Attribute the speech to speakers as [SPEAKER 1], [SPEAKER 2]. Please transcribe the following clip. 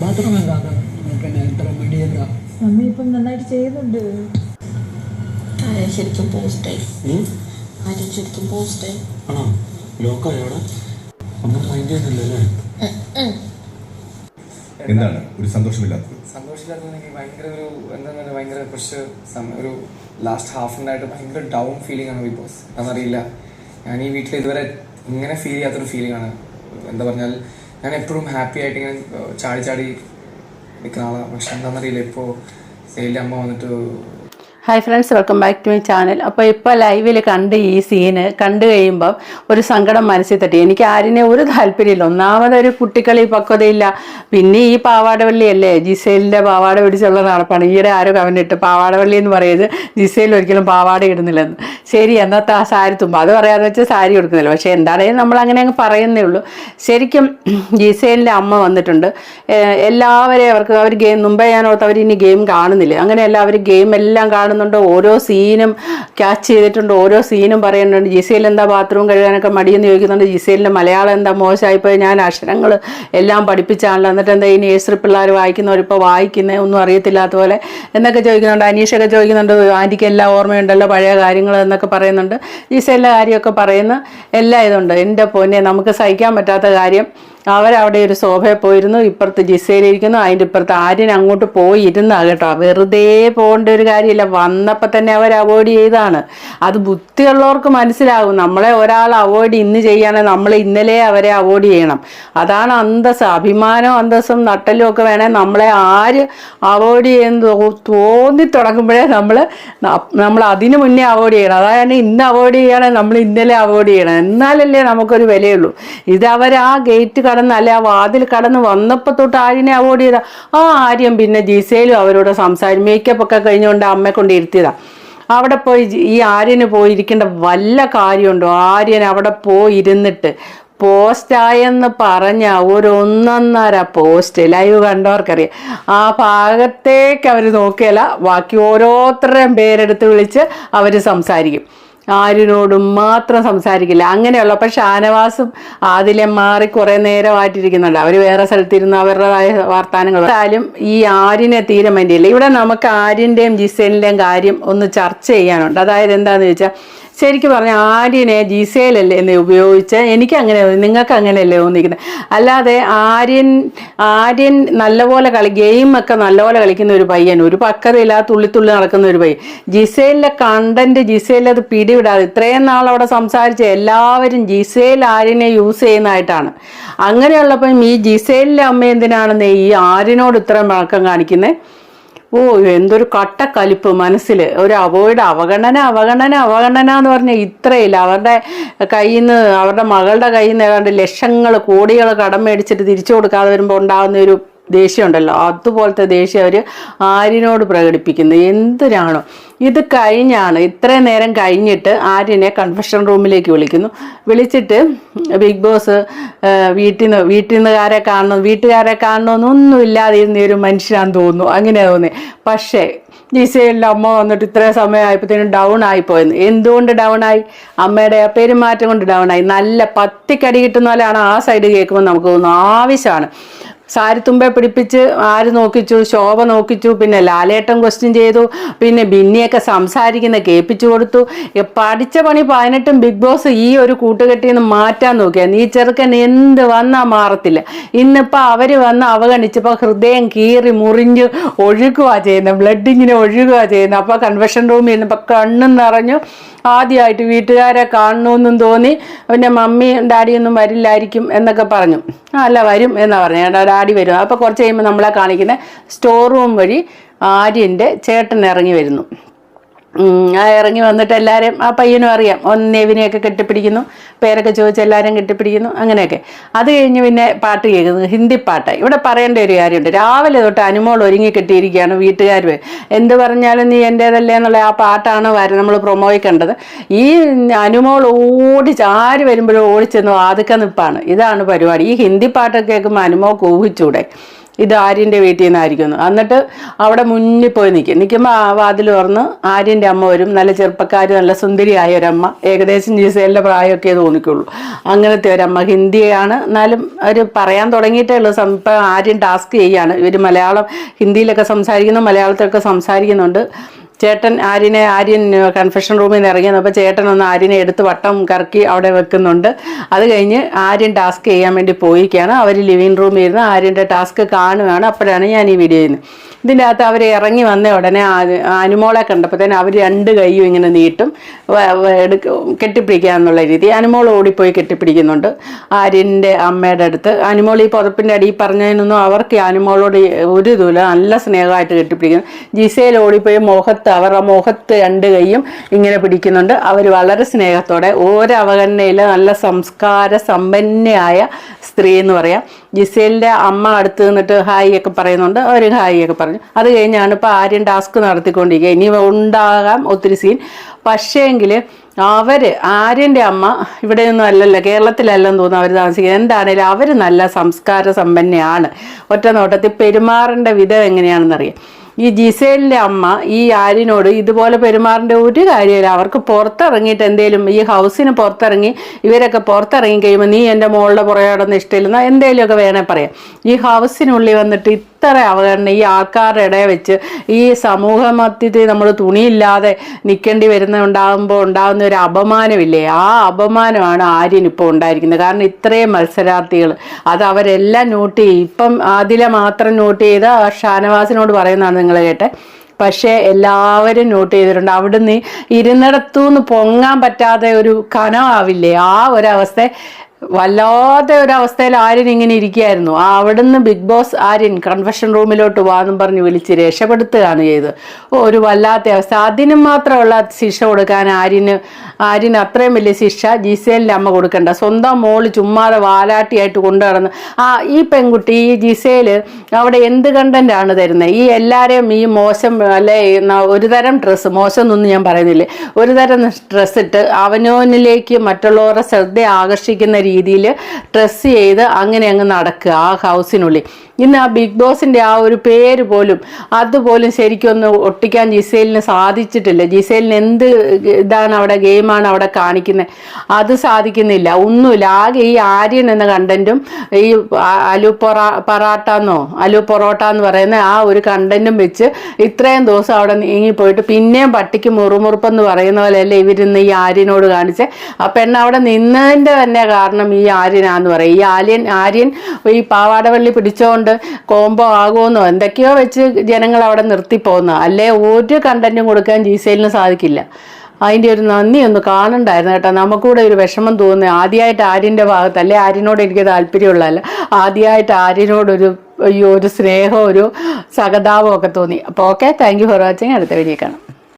[SPEAKER 1] Bathroom എന്താ? പിന്നെ ഇത്ര മടിയല്ല.
[SPEAKER 2] മമ്മി ഇപ്പം നന്നായിട്ട് ചെയ്യുന്നുണ്ട്.
[SPEAKER 3] ആര്യ ശരിക്കും പോസ്റ്റായി
[SPEAKER 4] ഉം?
[SPEAKER 3] ആര്യ ശരിക്കും പോസ്റ്റായി
[SPEAKER 4] ആണോ? ലോക്കായോ അവിടെ? ഒന്നും മൈൻഡ് ചെയ്യുന്നില്ലല്ലേ
[SPEAKER 5] എന്താണ്? ഒരു സന്തോഷമില്ലാത്തത്.
[SPEAKER 6] സന്തോഷമില്ലാത്തത് എനിക്ക് ഭയങ്കര ഒരു എന്താ ഭയങ്കര കുറച്ച് ഒരു ലാസ്റ്റ് ഹാഫ് ഭയങ്കര ഡൗൺ ഫീലിംഗ് ആണ് ബിഗ് ബോസ്. അതറിയില്ല ഞാൻ ഈ വീട്ടിൽ ഇതുവരെ ഇങ്ങനെ ഫീൽ ചെയ്യാത്തൊരു ഫീലിംഗ് ആണ്. എന്താ പറഞ്ഞാൽ ഞാൻ എപ്പോഴും ഹാപ്പി ആയിട്ട് ഇങ്ങനെ ചാടി ചാടി നിൽക്കുന്ന ആളാണ് പക്ഷെ എന്താണെന്നറിയില്ല ഇപ്പോൾ സെയിലിന്റെ അമ്മ വന്നിട്ട്
[SPEAKER 7] hi friends welcome back to my channel അപ്പോൾ ഇപ്പോൾ ലൈവിൽ കണ്ട് ഈ സീന് കണ്ടു കഴിയുമ്പം ഒരു സങ്കടം മനസ്സിൽ തട്ടി. എനിക്ക് ആരിനെ ഒരു താല്പര്യമില്ല. ഒന്നാമതൊരു കുട്ടിക്കളി പക്വതയില്ല. പിന്നെ ഈ പാവാടവള്ളിയല്ലേ? ജിസേലിന്റെ പാവാട പിടിച്ചുള്ള നടപ്പാണ്. ഈയിടെ ആരോ കവനിട്ട് പാവാടവള്ളി എന്ന് പറയുന്നത് ജിസേൽ ഒരിക്കലും പാവാട ഇടുന്നില്ലെന്ന്. ശരി എന്നത്തെ ആ സാരി തുമ്പ. അത് പറയാതെ വെച്ചാൽ സാരി കൊടുക്കുന്നില്ല പക്ഷേ എന്താണെങ്കിലും നമ്മൾ അങ്ങനെ അങ്ങ് പറയുന്നേ ഉള്ളൂ. ശരിക്കും ജിസേലിന്റെ അമ്മ വന്നിട്ടുണ്ട്. എല്ലാവരെയും അവർക്ക് അവർ ഗെയിം മുമ്പേ ഞാൻ ഓർത്ത് അവർ ഇനി ഗെയിം കാണുന്നില്ല അങ്ങനെയല്ല അവർ ഗെയിം എല്ലാം കാണുന്നുണ്ട് ഓരോ സീനും ക്യാച്ച് ചെയ്തിട്ടുണ്ട് ഓരോ സീനും പറയുന്നുണ്ട്. ജിസേൽ എന്താ ബാത്റൂം കഴുകാനൊക്കെ മടിയെന്ന് ചോദിക്കുന്നുണ്ട്. ജിസേലിന്റെ മലയാളം എന്താ മോശമായിപ്പോയി? ഞാൻ അക്ഷരങ്ങൾ എല്ലാം പഠിപ്പിച്ചാണല്ലോ. എന്നിട്ട് എന്താ ഈ നേഴ്സറി പിള്ളേർ വായിക്കുന്നവരിപ്പോൾ വായിക്കുന്നത് ഒന്നും അറിയത്തില്ലാത്ത പോലെ എന്നൊക്കെ ചോദിക്കുന്നുണ്ട്. അനീഷൊക്കെ ചോദിക്കുന്നുണ്ട് ആന്റിക്ക് എല്ലാ ഓർമ്മയുണ്ടല്ലോ? പഴയ കാര്യങ്ങൾ എന്നൊക്കെ പറയുന്നുണ്ട്. ജിസേലിന്റെ കാര്യമൊക്കെ പറയുന്ന എല്ലാ ഇതുണ്ട് എന്റെ പൊന്നെ നമുക്ക് സഹിക്കാൻ പറ്റാത്ത കാര്യം. അവരവിടെ ഒരു സോഫയിൽ പോയിരുന്നു ഇപ്പുറത്ത് ജിസയിലിരിക്കുന്നു അതിന്റെ ഇപ്പുറത്ത് ആര്യൻ അങ്ങോട്ട് പോയി ഇരുന്നാ കേട്ടോ. വെറുതെ പോകേണ്ട ഒരു കാര്യമില്ല. വന്നപ്പോൾ തന്നെ അവർ അവോയ്ഡ് ചെയ്താണ് അത് ബുദ്ധിയുള്ളവർക്ക് മനസ്സിലാകും. നമ്മളെ ഒരാൾ അവോയ്ഡ് ഇന്ന് ചെയ്യുകയാണെങ്കിൽ നമ്മൾ ഇന്നലെ അവരെ അവോയ്ഡ് ചെയ്യണം. അതാണ് അന്തസ് അഭിമാനം അന്തസ്സും നട്ടലും ഒക്കെ വേണേൽ നമ്മളെ ആര് അവോയ്ഡ് ചെയ്യുന്ന തോന്നി തുടങ്ങുമ്പോഴേ നമ്മൾ നമ്മൾ അതിന് മുന്നേ അവോയ്ഡ് ചെയ്യണം. അതായത് ഇന്ന് അവോയ്ഡ് ചെയ്യുകയാണെങ്കിൽ നമ്മൾ ഇന്നലെ അവോയ്ഡ് ചെയ്യണം. എന്നാലല്ലേ നമുക്കൊരു വിലയുള്ളൂ. ഇത് അവർ ആ ഗേറ്റ് കടന്ന് അല്ലെ ആ വാതിൽ കടന്ന് വന്നപ്പോൾ തൊട്ട് ആര്യനെ അവോയ്ഡ് ചെയ്ത ആ ആര്യം പിന്നെ ജിസയിലും അവരോട് സംസാരിച്ചു. മേക്കപ്പ് ഒക്കെ കഴിഞ്ഞുകൊണ്ട് അമ്മയെ കൊണ്ട് ഇരുത്തിയതാ. അവിടെ പോയി ഈ ആര്യന് പോയിരിക്കേണ്ട വല്ല കാര്യമുണ്ടോ? ആര്യൻ അവിടെ പോയിരുന്നിട്ട് പോസ്റ്റായെന്ന് പറഞ്ഞ ഒരു ഒന്നൊന്നര പോസ്റ്റ് ലൈവ് കണ്ടവർക്കറിയാം. ആ ഭാഗത്തേക്ക് അവർ നോക്കിയല്ല ബാക്കി ഓരോരുത്തരുടെയും പേരെടുത്ത് വിളിച്ച് അവർ സംസാരിക്കും. ആരിനോടും മാത്രം സംസാരിക്കില്ല. അങ്ങനെയുള്ള അപ്പം ഷാനവാസും ആദിലെ മാറി കുറേ നേരമായിട്ടിരിക്കുന്നുണ്ട്. അവർ വേറെ സ്ഥലത്തിരുന്ന് അവരുടേതായ വർത്തമാനങ്ങൾ എന്തായാലും ഈ ആരിനെ തീരെ മൈൻഡില്ല ഇവിടെ നമുക്ക് ആര്യന്റെയും ജിസേലിന്റെയും കാര്യം ഒന്ന് ചർച്ച ചെയ്യാനുണ്ട്. അതായത് എന്താണെന്ന് ചോദിച്ചാൽ ശരിക്കും പറഞ്ഞാൽ ആര്യനെ ജിസേലല്ലേ എന്ന് ഉപയോഗിച്ച് എനിക്ക് അങ്ങനെ നിങ്ങൾക്ക് അങ്ങനെയല്ലേ തോന്നിക്കുന്നത് അല്ലാതെ ആര്യൻ ആര്യൻ നല്ലപോലെ കളി ഗെയിമൊക്കെ നല്ലപോലെ കളിക്കുന്ന ഒരു പയ്യൻ ഒരു പക്വതയില്ലാതെ തുള്ളിത്തുള്ളി നടക്കുന്ന ഒരു പയ്യൻ. ജിസേലിലെ കണ്ടന്റ് ജിസേലിൽ അത് പിടിവിടാതെ ഇത്രയും നാൾ അവിടെ സംസാരിച്ച എല്ലാവരും ജിസേൽ ആര്യനെ യൂസ് ചെയ്യുന്നതായിട്ടാണ്. അങ്ങനെയുള്ളപ്പം ഈ ജിസേലിലെ അമ്മ എന്തിനാണെന്ന് ഈ ആര്യനോട് ഇത്രയും വഴക്കം കാണിക്കുന്നത് ഓ എന്തൊരു കട്ടക്കലിപ്പ് മനസ്സിൽ ഒരു അവോയ്ഡ് അവഗണന അവഗണന അവഗണന എന്ന് പറഞ്ഞാൽ ഇത്രയില്ല. അവരുടെ കയ്യിൽ നിന്ന് അവരുടെ മകളുടെ കയ്യിൽ നിന്ന് ഏതാണ്ട് ലക്ഷങ്ങൾ കോടികൾ കടം മേടിച്ചിട്ട് തിരിച്ചു കൊടുക്കാതെ വരുമ്പോൾ ഉണ്ടാകുന്ന ഒരു ദേഷ്യമുണ്ടല്ലോ. അതുപോലത്തെ ദേഷ്യം അവർ ആര്യനോട് പ്രകടിപ്പിക്കുന്നത് എന്തിനാണോ? ഇത് കഴിഞ്ഞാണ് ഇത്രയും നേരം കഴിഞ്ഞിട്ട് ആര്യനെ കൺഫെഷൻ റൂമിലേക്ക് വിളിക്കുന്നു. വിളിച്ചിട്ട് ബിഗ് ബോസ് വീട്ടിൽ നിന്ന് വീട്ടിൽ നിന്നുകാരെ കാണണം വീട്ടുകാരെ കാണണമെന്നൊന്നും ഇല്ലാതെ ഇരുന്ന ഒരു മനുഷ്യനാന്ന് തോന്നുന്നു. അങ്ങനെ തോന്നി. പക്ഷേ ജിസയിലെ അമ്മ വന്നിട്ട് ഇത്രയും സമയമായപ്പോഴത്തേനും ഡൗൺ ആയിപ്പോയെന്ന് എന്തുകൊണ്ട് ഡൗൺ ആയി? അമ്മയുടെ പെരുമാറ്റം കൊണ്ട് ഡൗൺ ആയി. നല്ല പത്തിക്കടി കിട്ടുന്ന പോലെയാണ് ആ സൈഡ് കേൾക്കുമ്പോൾ നമുക്ക് തോന്നുന്നു ആവശ്യമാണ്. സാരിത്തുമ്പെ പിടിപ്പിച്ച് ആര് നോക്കിച്ചു ശോഭ നോക്കിച്ചു പിന്നെ ലാലേട്ടൻ ക്വസ്റ്റ്യൻ ചെയ്തു പിന്നെ ബിന്നിയൊക്കെ സംസാരിക്കുന്ന കേൾപ്പിച്ചു കൊടുത്തു. പഠിച്ച പണി പതിനെട്ടും ബിഗ് ബോസ് ഈ ഒരു കൂട്ടുകെട്ടിൽ നിന്ന് മാറ്റാൻ നോക്കിയാൽ നീ ചെറുക്കൻ എന്ത് വന്നാ മാറത്തില്ല. ഇന്നിപ്പോൾ അവർ വന്ന് അവഗണിച്ചപ്പോൾ ഹൃദയം കീറി മുറിഞ്ഞ് ഒഴുകുക ചെയ്യുന്നത് ബ്ലഡ് ഒഴുകുക ചെയ്യുന്നത് അപ്പോൾ കൺവെൻഷൻ റൂമിൽ ഇരുന്നപ്പോൾ കണ്ണും നിറഞ്ഞു. ആദ്യമായിട്ട് വീട്ടുകാരെ കാണണമെന്നും തോന്നി. പിന്നെ മമ്മിയും ഡാഡിയൊന്നും വരില്ലായിരിക്കും എന്നൊക്കെ പറഞ്ഞു. അല്ല വരും എന്നാ പറഞ്ഞു. "എടാ, ഡാഡി വരും അപ്പോൾ കുറച്ച് കഴിയുമ്പോൾ നമ്മളെ കാണിക്കുന്ന സ്റ്റോർ റൂം വഴി ആര്യന്റെ ചേട്ടൻ ഇറങ്ങി വരുന്നു. ആ ഇറങ്ങി വന്നിട്ട് എല്ലാവരും ആ പയ്യനും അറിയാം. ഒന്നേവിനെയൊക്കെ കെട്ടിപ്പിടിക്കുന്നു. പേരൊക്കെ ചോദിച്ച് എല്ലാവരും കെട്ടിപ്പിടിക്കുന്നു. അങ്ങനെയൊക്കെ. അത് കഴിഞ്ഞ് പിന്നെ പാട്ട് കേൾക്കുന്നു. ഹിന്ദി പാട്ട്. ഇവിടെ പറയേണ്ട ഒരു കാര്യമുണ്ട്. രാവിലെ തൊട്ട് അനുമോൾ ഒരുങ്ങി കെട്ടിയിരിക്കുകയാണ് വീട്ടുകാർ എന്ത് പറഞ്ഞാലും നീ എന്റേതല്ലേ എന്നുള്ള ആ പാട്ടാണ് നമ്മൾ പ്രൊമോയിൽ കണ്ടത്. ഈ അനുമോൾ ഓടിച്ച് ആര് വരുമ്പോഴും ഓടിച്ചെന്നു ആതുക്കെ നിപ്പാണ്. ഇതാണ് പരിപാടി. ഈ ഹിന്ദി പാട്ടൊക്കെ കേൾക്കുമ്പോൾ അനുമോൾക്ക് ഊഹിച്ചൂടെ. ഇത് ആര്യന്റെ വീട്ടിൽ നിന്നായിരിക്കുന്നു. എന്നിട്ട് അവിടെ മുന്നിൽ പോയി നിൽക്കും. നിൽക്കുമ്പോൾ ആ വാതിൽ തുറന്ന് ആര്യന്റെ അമ്മ വരും. നല്ല ചെറുപ്പക്കാർ നല്ല സുന്ദരിയായ ഒരമ്മ. ഏകദേശം ജീസേലിന്റെ പ്രായമൊക്കെ തോന്നിക്കുള്ളൂ. അങ്ങനത്തെ ഒരമ്മ. ഹിന്ദിയാണ് എന്നാലും അവർ പറയാൻ തുടങ്ങിയിട്ടേ ഉള്ളൂ. ഇപ്പം ആര്യൻ ടാസ്ക് ചെയ്യാണ്. ഇവർ മലയാളം ഹിന്ദിയിലൊക്കെ സംസാരിക്കുന്നു മലയാളത്തിലൊക്കെ സംസാരിക്കുന്നുണ്ട്. ചേട്ടൻ ആര്യനെ ആര്യൻ കൺഫെഷൻ റൂമിൽ നിന്ന് ഇറങ്ങിയത്. അപ്പോൾ ചേട്ടൻ ഒന്ന് ആര്യനെ എടുത്ത് വട്ടം കറക്കി അവിടെ വെക്കുന്നുണ്ട്. അത് കഴിഞ്ഞ് ആര്യൻ ടാസ്ക് ചെയ്യാൻ വേണ്ടി പോയിക്കാണ് അവർ ലിവിങ് റൂമിൽ ഇരുന്ന് ആര്യന്റെ ടാസ്ക് കാണുകയാണ്. അപ്പോഴാണ് ഞാൻ ഈ വീഡിയോ ചെയ്യുന്നത്. ഇതിന്റെ അകത്ത് അവർ ഇറങ്ങി വന്ന ഉടനെ അനുമോളെ കണ്ടപ്പോഴത്തേന് അവർ രണ്ട് കൈയും ഇങ്ങനെ നീട്ടും. എടുക്ക കെട്ടിപ്പിടിക്കുക രീതി. അനുമോൾ ഓടിപ്പോയി കെട്ടിപ്പിടിക്കുന്നുണ്ട്. ആര്യന്റെ അമ്മയുടെ അടുത്ത്. അനുമോൾ ഈ പുതപ്പിന്റെ അടിയിൽ പറഞ്ഞതിനൊന്നും അവർക്ക് അനുമോളോട് ഒരു ഇതുമില്ല. നല്ല സ്നേഹമായിട്ട് കെട്ടിപ്പിടിക്കുന്നു. ജിസയിൽ ഓടിപ്പോയി മുഖത്ത് അവരുടെ മുഖത്ത് രണ്ട് കൈയും ഇങ്ങനെ പിടിക്കുന്നുണ്ട്. അവർ വളരെ സ്നേഹത്തോടെ ഓരോ അവഗണനയിൽ നല്ല സംസ്കാര സമ്പന്നയായ സ്ത്രീ എന്ന് പറയാം. ജിസേലിന്റെ അമ്മ അടുത്ത് നിന്നിട്ട് ഹായ് ഒക്കെ പറയുന്നുണ്ട്. അവർ ഹായ് ഒക്കെ പറഞ്ഞു. അത് കഴിഞ്ഞാണ് ഇപ്പോൾ ആര്യൻ ടാസ്ക് നടത്തിക്കൊണ്ടിരിക്കുക ഇനി ഉണ്ടാകാം ഒത്തിരി സീൻ പക്ഷേങ്കിൽ അവർ ആര്യന്റെ അമ്മ ഇവിടെ ഒന്നും അല്ലല്ലോ കേരളത്തിലല്ലെന്ന് തോന്നുന്നു അവർ താമസിക്കുന്നത്. എന്താണേലും അവർ നല്ല സംസ്കാര സമ്പന്നയാണ്. ഒറ്റ നോട്ടത്തിൽ പെരുമാറേണ്ട വിധം എങ്ങനെയാണെന്നറിയാം. ഈ ജിസേലിന്റെ അമ്മ ഈ ആര്യനോട് ഇതുപോലെ പെരുമാറേണ്ട ഒരു കാര്യമില്ല. അവർക്ക് പുറത്തിറങ്ങിയിട്ട് എന്തേലും ഈ ഹൗസിന് പുറത്തിറങ്ങി ഇവരൊക്കെ പുറത്തിറങ്ങി കഴിയുമ്പോൾ നീ എന്റെ മോളുടെ പുറകെ നടന്ന് ഇഷ്ടമില്ലെന്ന എന്തേലുമൊക്കെ വേണേൽ പറയാം. ഈ ഹൗസിനുള്ളിൽ വന്നിട്ട് ഇത്ര അവഗണന ഈ ആൾക്കാരുടെ ഇടയിൽ വെച്ച് ഈ സമൂഹ മധ്യത്തിൽ നമ്മൾ തുണിയില്ലാതെ നിൽക്കേണ്ടി വരുന്ന ഉണ്ടാകുമ്പോൾ ഉണ്ടാകുന്ന ഒരു അപമാനമില്ലേ? ആ അപമാനമാണ് ആര്യൻ ഇപ്പോൾ ഉണ്ടായിരിക്കുന്നത്. കാരണം ഇത്രയും മത്സരാർത്ഥികൾ അത് അവരെല്ലാം നോട്ട് ചെയ്യും ഇപ്പം അതിലെ മാത്രം നോട്ട് ചെയ്ത ഷാനവാസിനോട് പറയുന്നതാണ് നിങ്ങൾ കേട്ടെ. പക്ഷേ എല്ലാവരും നോട്ട് ചെയ്തിട്ടുണ്ട്. അവിടുന്ന് ഇരുന്നിടത്തുനിന്ന് പൊങ്ങാൻ പറ്റാതെ ഒരു കനമാവില്ലേ ആ ഒരവസ്ഥ വല്ലാത്ത ഒരവസ്ഥയിൽ ആര്യൻ ഇങ്ങനെ ഇരിക്കുകയായിരുന്നു. ആ അവിടുന്ന് ബിഗ് ബോസ് ആര്യൻ കൺവെഷൻ റൂമിലോട്ട് വാന്നും പറഞ്ഞ് വിളിച്ച് രക്ഷപ്പെടുത്തുകയാണ് ചെയ്ത് ഒരു വല്ലാത്ത അവസ്ഥ അതിന് മാത്രമുള്ള ശിക്ഷ കൊടുക്കാൻ ആര്യന് ആര്യന് അത്രയും വലിയ ശിക്ഷ ജിസേലിന്റെ അമ്മ കൊടുക്കണ്ട. സ്വന്തം മോൾ ചുമ്മാതെ വാലാട്ടിയായിട്ട് കൊണ്ടു നടന്ന് ആ ഈ പെൺകുട്ടി ഈ ജിസേൽ അവിടെ എന്ത് കണ്ടന്റാണ് തരുന്നത് ഈ എല്ലാവരെയും ഈ മോശം അല്ലെ ഒരു തരം ഡ്രസ്സ് മോശം എന്നൊന്നും ഞാൻ പറയുന്നില്ലേ? ഒരു തരം ഡ്രസ്സിട്ട് അവനോനിലേക്ക് മറ്റുള്ളവരുടെ ശ്രദ്ധ ആകർഷിക്കുന്ന രീതിയിൽ ഡ്രസ്സ് ചെയ്ത് അങ്ങനെ അങ്ങ് നടക്കുക ആ ഹൗസിനുള്ളിൽ ഇന്ന് ആ ബിഗ് ബോസിന്റെ ആ ഒരു പേര് പോലും അതുപോലും ശരിക്കും ഒട്ടിക്കാൻ ജിസേലിന് സാധിച്ചിട്ടില്ല. ജിസേലിന് എന്ത് ഇതാണ് അവിടെ ഗെയിമാണ് അവിടെ കാണിക്കുന്നത്? അത് സാധിക്കുന്നില്ല. ഒന്നുമില്ല. ആകെ ഈ ആര്യൻ എന്ന കണ്ടന്റും ഈ അലു പൊറ പറാട്ട എന്നോ അലു പൊറോട്ട എന്ന് പറയുന്ന ആ ഒരു കണ്ടന്റും വെച്ച് ഇത്രയും ദിവസം അവിടെ നീങ്ങിപ്പോയിട്ട് പിന്നെയും പട്ടിക്ക് മുറുമുറുപ്പെന്ന് പറയുന്ന പോലെയല്ലേ ഇവരിന്ന് ഈ ആര്യനോട് കാണിച്ച്. ആ പെണ്ണ് അവിടെ നിന്നതിന്റെ തന്നെ കാരണം ഈ ആര്യനാന്ന് പറയും. ഈ ആര്യൻ ആര്യൻ ഈ പാവാടവള്ളി പിടിച്ചോണ്ട് കോംബോ ആകുമെന്നോ? എന്തൊക്കെയോ വെച്ച് ജനങ്ങൾ അവിടെ നിർത്തിപ്പോകുന്ന അല്ലേ? ഒരു കണ്ടന്റും കൊടുക്കാൻ ജീസയിലിന് സാധിക്കില്ല. അതിന്റെ ഒരു നന്ദി ഒന്ന് കാണണ്ടായിരുന്നു കേട്ടോ. നമുക്കൂടെ ഒരു വിഷമം തോന്നുന്നത് ആദ്യമായിട്ട് ആര്യന്റെ ഭാഗത്ത് അല്ലെ ആര്യനോട് എനിക്ക് താല്പര്യമുള്ളതല്ല. ആദ്യമായിട്ട് ആര്യനോടൊരു ഒരു സ്നേഹം ഒരു സഹതാപം ഒക്കെ തോന്നി. അപ്പോൾ okay thank you for watching അടുത്ത വീഡിയോ കാണാം.